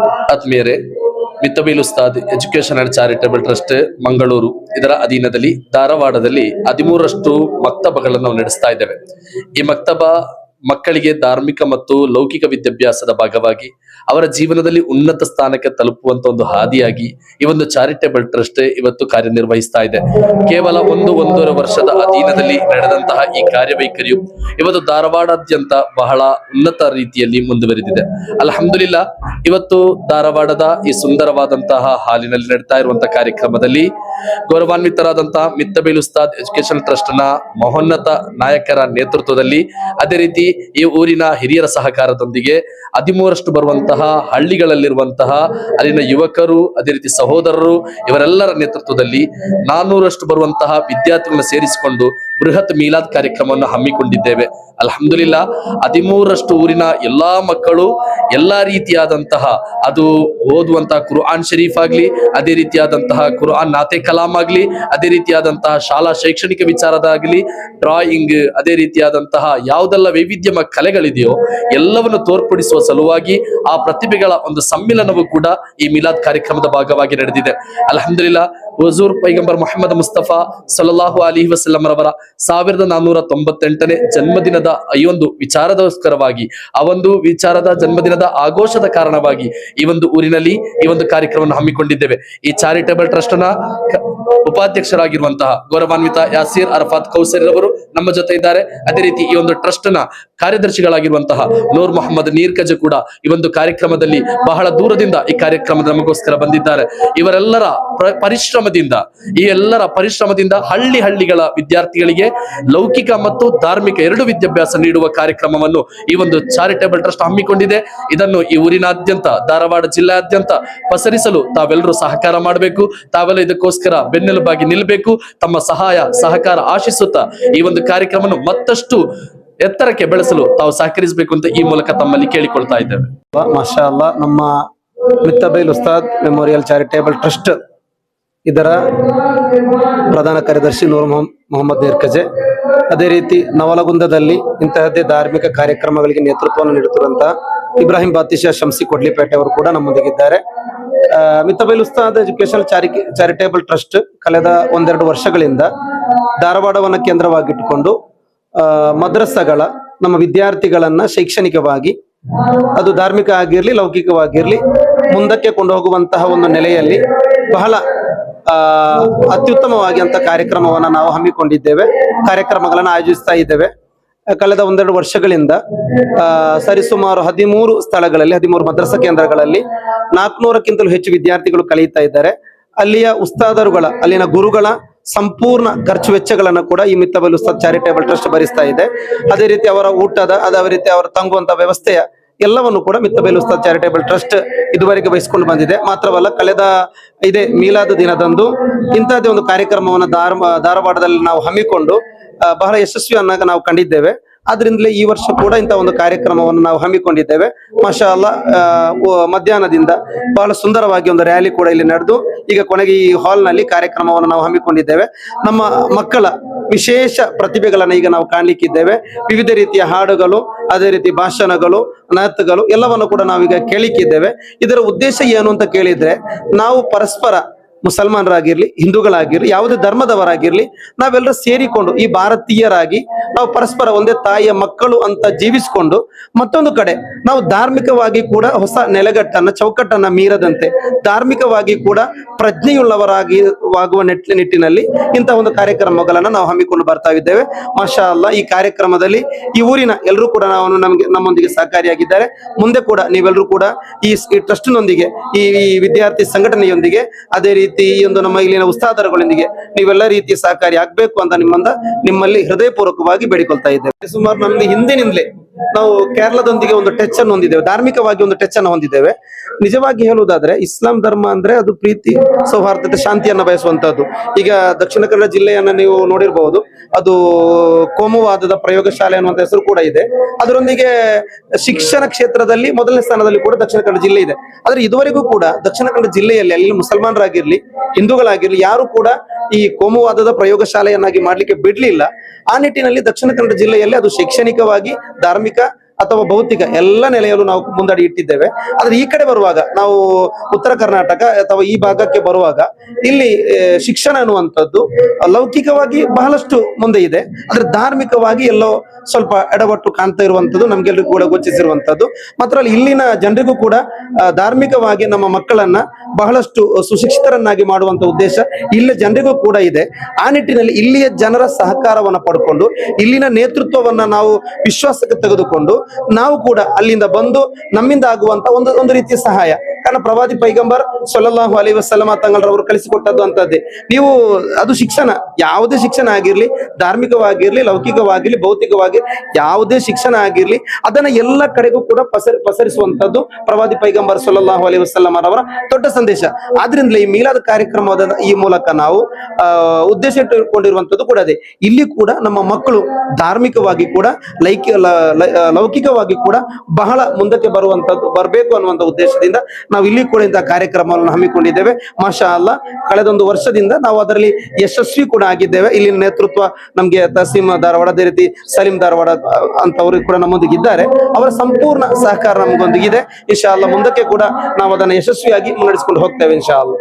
ಆತ್ಮೀಯರೇ Mithabail Ustad education and charitable trust Mangaluru. ಇದರ ಅಧೀನದಲ್ಲಿ ಧಾರವಾಡದಲ್ಲಿ ಹದಿಮೂರಷ್ಟು ಮಕ್ತಬಗಳನ್ನು ನಾವು ನಡೆಸ್ತಾ ಇದ್ದೇವೆ. ಈ ಮಕ್ತಬ ಮಕ್ಕಳಿಗೆ ಧಾರ್ಮಿಕ ಮತ್ತು ಲೌಕಿಕ ವಿದ್ಯಾಭ್ಯಾಸದ ಭಾಗವಾಗಿ ಅವರ ಜೀವನದಲ್ಲಿ ಉನ್ನತ ಸ್ಥಾನಕ್ಕೆ ತಲುಪುವಂತ ಒಂದು ಹಾದಿಯಾಗಿ ಈ ಒಂದು ಚಾರಿಟೇಬಲ್ ಟ್ರಸ್ಟ್ ಇವತ್ತು ಕಾರ್ಯನಿರ್ವಹಿಸ್ತಾ ಇದೆ. ಕೇವಲ ಒಂದು ಒಂದೂವರೆ ವರ್ಷದ ಅಧೀನದಲ್ಲಿ ನಡೆದಂತಹ ಈ ಕಾರ್ಯವೈಖರಿಯು ಇವತ್ತು ಧಾರವಾಡಾದ್ಯಂತ ಬಹಳ ಉನ್ನತ ರೀತಿಯಲ್ಲಿ ಮುಂದುವರೆದಿದೆ. ಅಲ್ಹಮ್ದುಲಿಲ್ಲ, ಇವತ್ತು ಧಾರವಾಡದ ಈ ಸುಂದರವಾದಂತಹ ಹಾಲಿನಲ್ಲಿ ನಡೀತಾ ಇರುವಂತಹ ಕಾರ್ಯಕ್ರಮದಲ್ಲಿ ಗೌರವಾನ್ವಿತರಾದಂತಹ ಮಿತ್ತಬೇಲ್ ಉಸ್ತಾದ್ ಎಜುಕೇಶನ್ ಟ್ರಸ್ಟ್ನ ಮಹೋನ್ನತ ನಾಯಕರ ನೇತೃತ್ವದಲ್ಲಿ ಅದೇ ರೀತಿ ಈ ಊರಿನ ಹಿರಿಯರ ಸಹಕಾರದೊಂದಿಗೆ ಹದಿಮೂರಷ್ಟು ಬರುವಂತಹ ಹಳ್ಳಿಗಳಲ್ಲಿರುವಂತಹ ಅಲ್ಲಿನ ಯುವಕರು ಅದೇ ರೀತಿ ಸಹೋದರರು ಇವರೆಲ್ಲರ ನೇತೃತ್ವದಲ್ಲಿ ನಾನ್ನೂರಷ್ಟು ಬರುವಂತಹ ವಿದ್ಯಾರ್ಥಿಗಳನ್ನ ಸೇರಿಸಿಕೊಂಡು ಬೃಹತ್ ಮೀಲಾದ್ ಕಾರ್ಯಕ್ರಮವನ್ನು ಹಮ್ಮಿಕೊಂಡಿದ್ದೇವೆ. ಅಲ್ಹಮ್ದುಲಿಲ್ಲ ಹದಿಮೂರಷ್ಟು ಊರಿನ ಎಲ್ಲಾ ಮಕ್ಕಳು ಎಲ್ಲಾ ರೀತಿಯಾದಂತಹ ಅದು ಓದುವಂತಹ ಕುರ್ಆನ್ ಶರೀಫ್ ಆಗ್ಲಿ, ಅದೇ ರೀತಿಯಾದಂತಹ ಕುರ್ಆನ್ ನಾತೆ ಕಲಾಂ ಆಗ್ಲಿ, ಅದೇ ರೀತಿಯಾದಂತಹ ಶಾಲಾ ಶೈಕ್ಷಣಿಕ ವಿಚಾರದಾಗ್ಲಿ ಡ್ರಾಯಿಂಗ್ ಅದೇ ರೀತಿಯಾದಂತಹ ಯಾವುದೆಲ್ಲ ವೈವಿಧ್ಯಮ ಕಲೆಗಳಿದೆಯೋ ಎಲ್ಲವನ್ನು ತೋರ್ಪಡಿಸುವ ಸಲುವಾಗಿ ಆ ಪ್ರತಿಭೆಗಳ ಒಂದು ಸಮ್ಮಿಲನವು ಕೂಡ ಈ ಮಿಲಾದ್ ಕಾರ್ಯಕ್ರಮದ ಭಾಗವಾಗಿ ನಡೆದಿದೆ. ಅಲ್ಹಮ್ದುಲಿಲ್ಲ, ಹುಜೂರ್ ಪೈಗಂಬರ್ ಮೊಹಮ್ಮದ್ ಮುಸ್ತಫಾ ಸಲಹು ಅಲಿ ವಸಲ್ಲಂ ರವರ ಸಾವಿರದ ನಾನ್ನೂರ ತೊಂಬತ್ತೆಂಟನೇ ಜನ್ಮದಿನದ ಈ ಒಂದು ವಿಚಾರದೋಸ್ಕರವಾಗಿ, ಆ ಒಂದು ವಿಚಾರದ ಜನ್ಮದಿನದ ಆಘೋಷದ ಕಾರಣವಾಗಿ ಈ ಒಂದು ಊರಿನಲ್ಲಿ ಈ ಒಂದು ಕಾರ್ಯಕ್ರಮವನ್ನು ಹಮ್ಮಿಕೊಂಡಿದ್ದೇವೆ. ಈ ಚಾರಿಟೇಬಲ್ ಟ್ರಸ್ಟ್ನ ಉಪಾಧ್ಯಕ್ಷರಾಗಿರುವಂತಹ ಗೌರವಾನ್ವಿತ ಯಾಸೀರ್ ಅರಫಾತ್ ಕೌಸರಿ ಅವರು ನಮ್ಮ ಜೊತೆ ಇದ್ದಾರೆ. ಅದೇ ರೀತಿ ಈ ಒಂದು ಟ್ರಸ್ಟ್ನ ಕಾರ್ಯದರ್ಶಿಗಳಾಗಿರುವಂತಹ ನೂರ್ ಮೊಹಮ್ಮದ್ ನೀರ್ಕಜ ಕೂಡ ಈ ಒಂದು ಕಾರ್ಯಕ್ರಮದಲ್ಲಿ ಬಹಳ ದೂರದಿಂದ ಈ ಕಾರ್ಯಕ್ರಮದ ನಮಗೋಸ್ಕರ ಬಂದಿದ್ದಾರೆ. ಇವರೆಲ್ಲರ ಪರಿಶ್ರಮದಿಂದ, ಈ ಎಲ್ಲರ ಪರಿಶ್ರಮದಿಂದ ಹಳ್ಳಿ ಹಳ್ಳಿಗಳ ವಿದ್ಯಾರ್ಥಿಗಳಿಗೆ ಲೌಕಿಕ ಮತ್ತು ಧಾರ್ಮಿಕ ಎರಡು ವಿದ್ಯಾಭ್ಯಾಸ ನೀಡುವ ಕಾರ್ಯಕ್ರಮವನ್ನು ಈ ಒಂದು ಚಾರಿಟೇಬಲ್ ಟ್ರಸ್ಟ್ ಹಮ್ಮಿಕೊಂಡಿದೆ. ಇದನ್ನು ಈ ಊರಿನಾದ್ಯಂತ, ಧಾರವಾಡ ಜಿಲ್ಲೆಯಾದ್ಯಂತ ಪಸರಿಸಲು ತಾವೆಲ್ಲರೂ ಸಹಕಾರ ಮಾಡಬೇಕು. ತಾವೆಲ್ಲ ಇದಕ್ಕೋಸ್ಕರ ಬೆನ್ನೆಲುಬಾಗಿ ನಿಲ್ಲಬೇಕು ತಮ್ಮ ಸಹಾಯ, ಸಹಕಾರ ಆಶಿಸುತ್ತಾ ಈ ಒಂದು ಕಾರ್ಯಕ್ರಮವನ್ನು ಮತ್ತಷ್ಟು ಎತ್ತರಕ್ಕೆ ಬೆಳೆಸಲು ತಾವು ಸಹಕರಿಸಬೇಕು ಅಂತ ಈ ಮೂಲಕ ತಮ್ಮಲ್ಲಿ ಕೇಳಿಕೊಳ್ತಾ ಇದ್ದೇವೆ. ಅಲ್ಲಾ ನಮ್ಮ Mittabail Ustad memorial charitable trust ಇದರ ಪ್ರಧಾನ ಕಾರ್ಯದರ್ಶಿ ನೂರ್ ಮೊಹಮ್- ಮೊಹಮ್ಮದ್ ನಿರ್ಕಜೆ. ಅದೇ ರೀತಿ ನವಲಗುಂದದಲ್ಲಿ ಇಂತಹದ್ದೇ ಧಾರ್ಮಿಕ ಕಾರ್ಯಕ್ರಮಗಳಿಗೆ ನೇತೃತ್ವವನ್ನು ನೀಡುತ್ತಿರುವಂತಹ ಇಬ್ರಾಹಿಂ ಬಾತಿಶಾ ಶಂಸಿ ಕೊಡ್ಲಿಪೇಟೆ ಅವರು ಕೂಡ ನಮ್ಮೊಂದಿಗಿದ್ದಾರೆ. ಆ, ಮಿತ್ತಬೈಲ್ ಉಸ್ತಾದ್ ಎಜುಕೇಶನ್ ಚಾರಿ ಚಾರಿಟೇಬಲ್ ಟ್ರಸ್ಟ್ ಕಳೆದ ಒಂದೆರಡು ವರ್ಷಗಳಿಂದ ಧಾರವಾಡವನ್ನು ಕೇಂದ್ರವಾಗಿಟ್ಟುಕೊಂಡು ಮದ್ರಸಗಳ ನಮ್ಮ ವಿದ್ಯಾರ್ಥಿಗಳನ್ನ ಶೈಕ್ಷಣಿಕವಾಗಿ ಅದು ಧಾರ್ಮಿಕ ಆಗಿರ್ಲಿ ಲೌಕಿಕವಾಗಿರ್ಲಿ ಮುಂದಕ್ಕೆ ಕೊಂಡು ಹೋಗುವಂತಹ ಒಂದು ನೆಲೆಯಲ್ಲಿ ಬಹಳ ಅತ್ಯುತ್ತಮವಾಗಿ ಅಂತ ಕಾರ್ಯಕ್ರಮವನ್ನು ನಾವು ಹಮ್ಮಿಕೊಂಡಿದ್ದೇವೆ. ಕಾರ್ಯಕ್ರಮಗಳನ್ನು ಆಯೋಜಿಸ್ತಾ ಇದ್ದೇವೆ. ಕಳೆದ ಒಂದೆರಡು ವರ್ಷಗಳಿಂದ ಸರಿಸುಮಾರು ಹದಿಮೂರು ಸ್ಥಳಗಳಲ್ಲಿ, ಹದಿಮೂರು ಮದ್ರಸಾ ಕೇಂದ್ರಗಳಲ್ಲಿ ನಾಲ್ಕುನೂರಕ್ಕಿಂತಲೂ ಹೆಚ್ಚು ವಿದ್ಯಾರ್ಥಿಗಳು ಕಲಿಯುತ್ತಾ ಇದ್ದಾರೆ. ಅಲ್ಲಿಯ ಉಸ್ತಾದರುಗಳ, ಅಲ್ಲಿನ ಗುರುಗಳ ಸಂಪೂರ್ಣ ಖರ್ಚು ವೆಚ್ಚಗಳನ್ನು ಕೂಡ ಈ ಮಿತ್ತಬಲ್ ಚಾರಿಟೇಬಲ್ ಟ್ರಸ್ಟ್ ಭರಿಸ್ತಾ ಇದೆ. ಅದೇ ರೀತಿ ಅವರ ಊಟದ, ಅದೇ ರೀತಿ ಅವರ ತಂಗುವಂತ ವ್ಯವಸ್ಥೆಯ ಎಲ್ಲವನ್ನು ಕೂಡ ಮಿತ್ತಬೇಲು ಉಸ್ತಾದ್ ಚಾರಿಟೇಬಲ್ ಟ್ರಸ್ಟ್ ಇದುವರೆಗೆ ವಹಿಸಿಕೊಂಡು ಬಂದಿದೆ. ಮಾತ್ರವಲ್ಲ, ಕಳೆದ ಇದೇ ಮೀಲಾದ ದಿನದಂದು ಇಂತಹದೇ ಒಂದು ಕಾರ್ಯಕ್ರಮವನ್ನು ಧಾರ ಧಾರವಾಡದಲ್ಲಿ ನಾವು ಹಮ್ಮಿಕೊಂಡು ಬಹಳ ಯಶಸ್ವಿಯನ್ನಾಗ ನಾವು ಕಂಡಿದ್ದೇವೆ. ಆದ್ರಿಂದಲೇ ಈ ವರ್ಷ ಕೂಡ ಇಂತಹ ಒಂದು ಕಾರ್ಯಕ್ರಮವನ್ನು ನಾವು ಹಮ್ಮಿಕೊಂಡಿದ್ದೇವೆ. ಮಾಶಾ ಅಲ್ಲ ಮಧ್ಯಾಹ್ನದಿಂದ ಬಹಳ ಸುಂದರವಾಗಿ ಒಂದು ರ್ಯಾಲಿ ಕೂಡ ಇಲ್ಲಿ ನಡೆದು, ಈಗ ಕೊನೆಗೆ ಈ ಹಾಲ್ನಲ್ಲಿ ಕಾರ್ಯಕ್ರಮವನ್ನು ನಾವು ಹಮ್ಮಿಕೊಂಡಿದ್ದೇವೆ. ನಮ್ಮ ಮಕ್ಕಳ ವಿಶೇಷ ಪ್ರತಿಭೆಗಳನ್ನ ಈಗ ನಾವು ಕಾಣಲಿಕ್ಕಿದ್ದೇವೆ. ವಿವಿಧ ರೀತಿಯ ಹಾಡುಗಳು, ಅದೇ ರೀತಿ ಭಾಷಣಗಳು ನಾತುಗಳು ಎಲ್ಲವನ್ನು ಕೂಡ ನಾವೀಗ ಕೇಳಿಕ್ಕಿದ್ದೇವೆ. ಇದರ ಉದ್ದೇಶ ಏನು ಅಂತ ಕೇಳಿದ್ರೆ, ನಾವು ಪರಸ್ಪರ ಮುಸಲ್ಮಾನರಾಗಿರ್ಲಿ, ಹಿಂದೂಗಳಾಗಿರ್ಲಿ, ಯಾವುದೇ ಧರ್ಮದವರಾಗಿರ್ಲಿ, ನಾವೆಲ್ಲರೂ ಸೇರಿಕೊಂಡು ಈ ಭಾರತೀಯರಾಗಿ ನಾವು ಪರಸ್ಪರ ಒಂದೇ ತಾಯಿಯ ಮಕ್ಕಳು ಅಂತ ಜೀವಿಸಿಕೊಂಡು ಮತ್ತೊಂದು ಕಡೆ ನಾವು ಧಾರ್ಮಿಕವಾಗಿ ಕೂಡ ಹೊಸ ನೆಲೆಗಟ್ಟನ್ನ, ಚೌಕಟ್ಟನ್ನ ಮೀರದಂತೆ ಧಾರ್ಮಿಕವಾಗಿ ಕೂಡ ಪ್ರಜ್ಞೆಯುಳ್ಳವರಾಗಿ ಆಗುವ ನೆಟ್, ನಿಟ್ಟಿನಲ್ಲಿ ಇಂತಹ ಒಂದು ಕಾರ್ಯಕ್ರಮಗಳನ್ನ ನಾವು ಹಮ್ಮಿಕೊಂಡು ಬರ್ತಾ ಇದ್ದೇವೆ. ಮಾಷಾ ಅಲ್ಲ ಈ ಕಾರ್ಯಕ್ರಮದಲ್ಲಿ ಈ ಊರಿನ ಎಲ್ಲರೂ ಕೂಡ ನಾವು ನಮಗೆ, ನಮ್ಮೊಂದಿಗೆ ಸಹಕಾರಿಯಾಗಿದ್ದಾರೆ. ಮುಂದೆ ಕೂಡ ನೀವೆಲ್ಲರೂ ಕೂಡ ಈ ಟ್ರಸ್ಟ್ನೊಂದಿಗೆ ಈ ವಿದ್ಯಾರ್ಥಿ ಸಂಘಟನೆಯೊಂದಿಗೆ ಅದೇ ರೀತಿ ಈ ಒಂದು ನಮ್ಮ ಇಲ್ಲಿನ ಉಸ್ತಾದರುಗಳೊಂದಿಗೆ ನೀವೆಲ್ಲ ರೀತಿಯ ಸಹಕಾರಿ ಆಗ್ಬೇಕು ಅಂತ ನಿಮ್ಮಂದ ನಿಮ್ಮಲ್ಲಿ ಹೃದಯಪೂರ್ವಕವಾಗಿ ಬೇಡಿಕೊಳ್ತಾ ಇದ್ದೇವೆ. ಸುಮಾರು ನಮ್ಗೆ ಹಿಂದಿನಿಂದಲೇ ನಾವು ಕೇರಳದೊಂದಿಗೆ ಒಂದು ಟಚ್ ಅನ್ನು ಹೊಂದಿದ್ದೇವೆ. ಧಾರ್ಮಿಕವಾಗಿ ಒಂದು ಟಚ್ ಅನ್ನು ಹೊಂದಿದ್ದೇವೆ. ನಿಜವಾಗಿ ಹೇಳುವುದಾದ್ರೆ, ಇಸ್ಲಾಂ ಧರ್ಮ ಅಂದ್ರೆ ಅದು ಪ್ರೀತಿ, ಸೌಹಾರ್ದತೆ, ಶಾಂತಿಯನ್ನು ಬಯಸುವಂತದ್ದು ಈಗ ದಕ್ಷಿಣ ಕನ್ನಡ ಜಿಲ್ಲೆಯನ್ನ ನೀವು ನೋಡಿರಬಹುದು ಅದು ಕೋಮುವಾದದ ಪ್ರಯೋಗಶಾಲೆ ಅನ್ನುವಂತ ಹೆಸರು ಕೂಡ ಇದೆ. ಅದರೊಂದಿಗೆ ಶಿಕ್ಷಣ ಕ್ಷೇತ್ರದಲ್ಲಿ ಮೊದಲನೇ ಸ್ಥಾನದಲ್ಲಿ ಕೂಡ ದಕ್ಷಿಣ ಕನ್ನಡ ಜಿಲ್ಲೆ ಇದೆ. ಆದ್ರೆ ಇದುವರೆಗೂ ಕೂಡ ದಕ್ಷಿಣ ಕನ್ನಡ ಜಿಲ್ಲೆಯಲ್ಲಿ ಅಲ್ಲಿ ಮುಸಲ್ಮಾನರಾಗಿರ್ಲಿ, ಹಿಂದೂಗಳಾಗಿರ್ಲಿ, ಯಾರು ಕೂಡ ಈ ಕೋಮುವಾದದ ಪ್ರಯೋಗಶಾಲೆಯನ್ನಾಗಿ ಮಾಡ್ಲಿಕ್ಕೆ ಬಿಡ್ಲಿಲ್ಲ. ಆ ನಿಟ್ಟಿನಲ್ಲಿ ದಕ್ಷಿಣ ಕನ್ನಡ ಜಿಲ್ಲೆಯಲ್ಲಿ ಅದು ಶೈಕ್ಷಣಿಕವಾಗಿ, ಧಾರ್ಮಿಕ ಅಥವಾ ಭೌತಿಕ ಎಲ್ಲ ನೆಲೆಯಲ್ಲೂ ನಾವು ಮುಂದಡಿ ಇಟ್ಟಿದ್ದೇವೆ. ಆದ್ರೆ ಈ ಕಡೆ ಬರುವಾಗ ನಾವು ಉತ್ತರ ಕರ್ನಾಟಕ ಅಥವಾ ಈ ಭಾಗಕ್ಕೆ ಬರುವಾಗ ಇಲ್ಲಿ ಶಿಕ್ಷಣ ಅನ್ನುವಂಥದ್ದು ಲೌಕಿಕವಾಗಿ ಬಹಳಷ್ಟು ಮುಂದೆ ಇದೆ. ಆದ್ರೆ ಧಾರ್ಮಿಕವಾಗಿ ಎಲ್ಲೋ ಸ್ವಲ್ಪ ಎಡವಟ್ಟು ಕಾಣ್ತಾ ಇರುವಂತದ್ದು ನಮಗೆಲ್ಲರಿಗೂ ಕೂಡ ಗೋಚರಿಸಿರುವಂತದ್ದು ಮಾತ್ರ ಇಲ್ಲಿನ ಜನರಿಗೂ ಕೂಡ ಧಾರ್ಮಿಕವಾಗಿ ನಮ್ಮ ಮಕ್ಕಳನ್ನ ಬಹಳಷ್ಟು ಸುಶಿಕ್ಷಿತರನ್ನಾಗಿ ಮಾಡುವಂತ ಉದ್ದೇಶ ಇಲ್ಲಿ ಜನರಿಗೂ ಕೂಡ ಇದೆ. ಆ ನಿಟ್ಟಿನಲ್ಲಿ ಇಲ್ಲಿಯ ಜನರ ಸಹಕಾರವನ್ನ ಪಡ್ಕೊಂಡು, ಇಲ್ಲಿನ ನೇತೃತ್ವವನ್ನ ನಾವು ವಿಶ್ವಾಸಕ್ಕೆ ತೆಗೆದುಕೊಂಡು, ನಾವು ಕೂಡ ಅಲ್ಲಿಂದ ಬಂದು ನಮ್ಮಿಂದ ಆಗುವಂತ ಒಂದು ಒಂದು ರೀತಿಯ ಸಹಾಯ. ಕಾರಣ ಪ್ರವಾದಿ ಪೈಗಂಬರ್ ಸೊಲ್ಲಾಹು ಅಲಿ ವಸಲಮ ತಂಗಳರವರು ಕಲಿಸಿಕೊಟ್ಟದ್ದು ಅಂತದ್ದೇ. ನೀವು, ಅದು ಶಿಕ್ಷಣ. ಯಾವುದೇ ಶಿಕ್ಷಣ ಆಗಿರ್ಲಿ, ಧಾರ್ಮಿಕವಾಗಿರ್ಲಿ, ಲೌಕಿಕವಾಗಿರ್ಲಿ, ಭೌತಿಕವಾಗಿ ಯಾವುದೇ ಶಿಕ್ಷಣ ಆಗಿರ್ಲಿ, ಅದನ್ನ ಎಲ್ಲ ಕಡೆಗೂ ಕೂಡ ಪಸರಿ ಪಸರಿಸುವಂತದ್ದು ಪ್ರವಾದಿ ಪೈಗಂಬರ್ ಸೊಲ್ಲಾಹು ಅಲಿ ವಸಲ್ಲಮರವರ ದೊಡ್ಡ ಸಂದೇಶ. ಆದ್ರಿಂದಲೇ ಈ ಮೀಲಾದ ಕಾರ್ಯಕ್ರಮದ ಈ ಮೂಲಕ ನಾವು ಉದ್ದೇಶ ಇಟ್ಟುಕೊಂಡಿರುವಂತದ್ದು ಕೂಡ ಅದೇ. ಇಲ್ಲಿ ಕೂಡ ನಮ್ಮ ಮಕ್ಕಳು ಧಾರ್ಮಿಕವಾಗಿ ಕೂಡ, ಲೈಕ ಲೌಕಿಕವಾಗಿ ಕೂಡ ಬಹಳ ಮುಂದಕ್ಕೆ ಬರುವಂತದ್ದು ಬರಬೇಕು ಅನ್ನುವಂತ ಉದ್ದೇಶದಿಂದ ನಾವು ಇಲ್ಲಿ ಕೂಡ ಇಂತಹ ಕಾರ್ಯಕ್ರಮವನ್ನು ಹಮ್ಮಿಕೊಂಡಿದ್ದೇವೆ. ಮಾಶಾ ಅಲ್ಲ ಕಳೆದೊಂದು ವರ್ಷದಿಂದ ನಾವು ಅದರಲ್ಲಿ ಯಶಸ್ವಿ ಕೂಡ ಆಗಿದ್ದೇವೆ. ಇಲ್ಲಿನ ನೇತೃತ್ವ ನಮ್ಗೆ ತಸೀಮ್ ಧಾರವಾಡ, ಅದೇ ರೀತಿ ಸಲೀಂ ಧಾರವಾಡ ಅಂತವರು ಕೂಡ ನಮ್ಮೊಂದಿಗೆ ಇದ್ದಾರೆ ಅವರ ಸಂಪೂರ್ಣ ಸಹಕಾರ ನಮಗೊಂದಿಗಿದೆ. ಇನ್ಶಾ ಅಲ್ಲ ಮುಂದಕ್ಕೆ ಕೂಡ ನಾವು ಅದನ್ನು ಯಶಸ್ವಿಯಾಗಿ ಮುನ್ನಡೆಸಿಕೊಂಡು ಹೋಗ್ತೇವೆ ಇನ್ಶಾ ಅಲ್ಲ